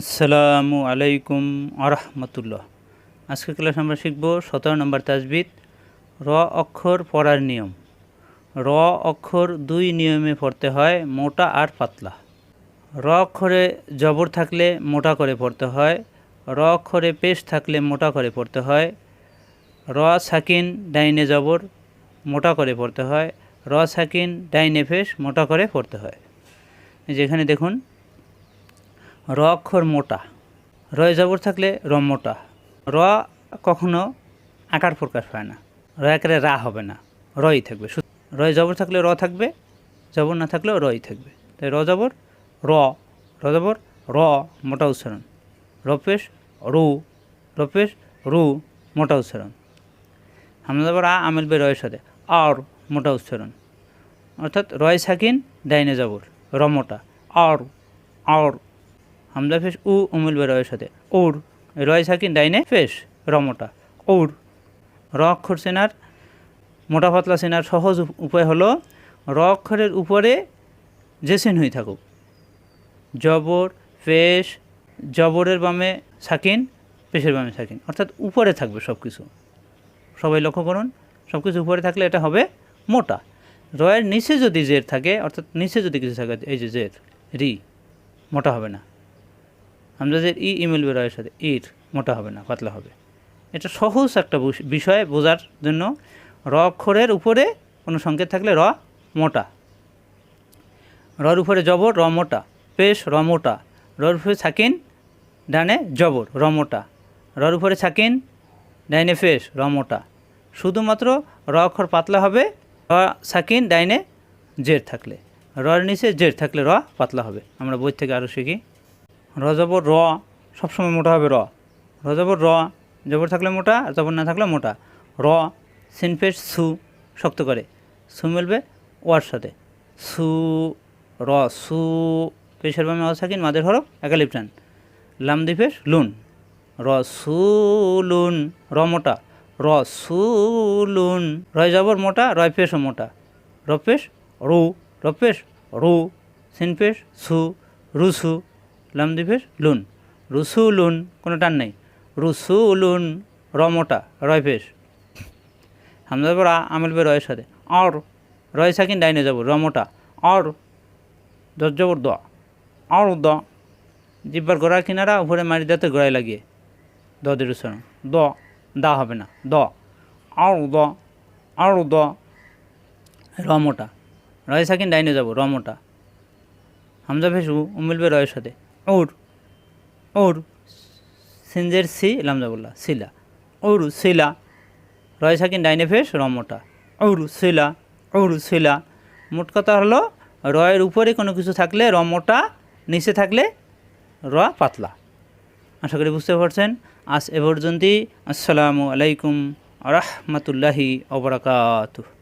আসসালামু আলাইকুম আরহামতুল্লাহ। আজকে ক্লাস আমরা শিখব সতেরো নম্বর তাজবিদ র অক্ষর পড়ার নিয়ম। র অক্ষর দুই নিয়মে পড়তে হয়, মোটা আর পাতলা। র অক্ষরে জবর থাকলে মোটা করে পড়তে হয়, র অক্ষরে পেশ থাকলে মোটা করে পড়তে হয়, র সাকিন ডাইনে জবর মোটা করে পড়তে হয়, র সাকিন ডাইনে ফেস মোটা করে পড়তে হয়। যেখানে দেখুন র অক্ষর মোটা। রয় জবর থাকলে র মোটা। র কখনো আকার প্রকাশ পায় না। র আকারে রা হবে না। রই থাকবে। রয় জবর থাকলে র থাকবে, জবর না থাকলেও রই থাকবে। তাই র জবর, র র জবর, র, মোটা উচ্চারণ। রপেশ রু রপেশ রু, মোটা উচ্চারণ। হামলা জবর আ, আমেল বে রয়ের সাথে। আর মোটা উচ্চারণ। অর্থাৎ রয় সাকিন, ডাইনে জবর। র মোটা। আর আর হামজা ফেস উ উমুল বে রয়ের সাথে। ওর, রয় সাকিন ডাইনে ফেস রমোটা। ওর র অক্ষর সেনার, মোটা পাতলা সেনার সহজ উপ- উপায় হলো র অক্ষরের উপরে যে সেন হয়ে থাকুক। জবর পেশ জবরের বামে সাকিন, পেশের বামে সাকিন। অর্থাৎ উপরে থাকবে সব কিছু সবাই লক্ষ্য করুন সব কিছু উপরে থাকলে এটা হবে মোটা। রয়ের নিচে যদি জের থাকে, অর্থাৎ নিচে যদি কিছু থাকে, এই যে জের, রি, মোটা হবে না। হামজাজের ই ইমেল বেরোয়ের সাথে, ইর, মোটা হবে না, পাতলা হবে। এটা সহজ একটা বিষয় বোঝার জন্য র অক্ষরের উপরে কোনো সংকেত থাকলে র মোটা। রর উপরে জবর, র মোটা। পেশ, র মোটা। রর উপরে ছাকিন ডানে জবর, র মোটা। রর উপরে ছাকিন ডাইনে ফেস র মোটা। শুধুমাত্র র অক্ষর পাতলা হবে, র সাকিন, ডাইনে জের থাকলে। রর নিচে জের থাকলে র পাতলা হবে। আমরা বই থেকে আরও শিখি। র র, সবসময় মোটা হবে র। র জবর র, জবর থাকলে মোটা আর জবর না থাকলে মোটা। র, সিনফেস সু শক্ত করে। সু মিলবে ওয়ার সাথে। সু, র, সু, পেশের বামে অ সাকিন মাদের হরফ একালিপ টান লাম দিপেশ লুন। র, সু, লুন। র মোটা। র, সু, লুন। রয় জবর মোটা, রয় পেশও মোটা। রপেশ রু। রপেশ রু। সিনপেশ সু। রুসু লাম দিপেশ লুন। রুসু লুন কোনো টান নেই। রুসু লুন র মোটা রয় পেশ হামজা পর আমেল বে রয়ের সাথে। আর রয় সাকিন ডাইনে যাব র মোটা আর দরজবর দ। আর দ, জিব্বার গোড়ার কিনারা উপরে মারি দাঁতে গোড়ায় লাগিয়ে। দ দের উচ্চারণ দ, দা হবে না। দ। আর দ আর দ র মোটা রয় সাকিন ডাইনে যাব র মোটা হামজা ভেসু উমিলবে রয়ের সাথে। ওর ওর, সিনজের সি লামজাবুল্লাহ শিলা ওর শিলা রয় সাকিন, ডাইনে ফেস রমোটা ওর শিলা ওর শিলা মোট কথা হলো, রয়ের উপরে কোনো কিছু থাকলে রমোটা নিচে থাকলে র পাতলা। আশা করি বুঝতে পারছেন? আজ এ পর্যন্তই। আসসালামু আলাইকুম রহমতুল্লাহি অবরাকাতুহ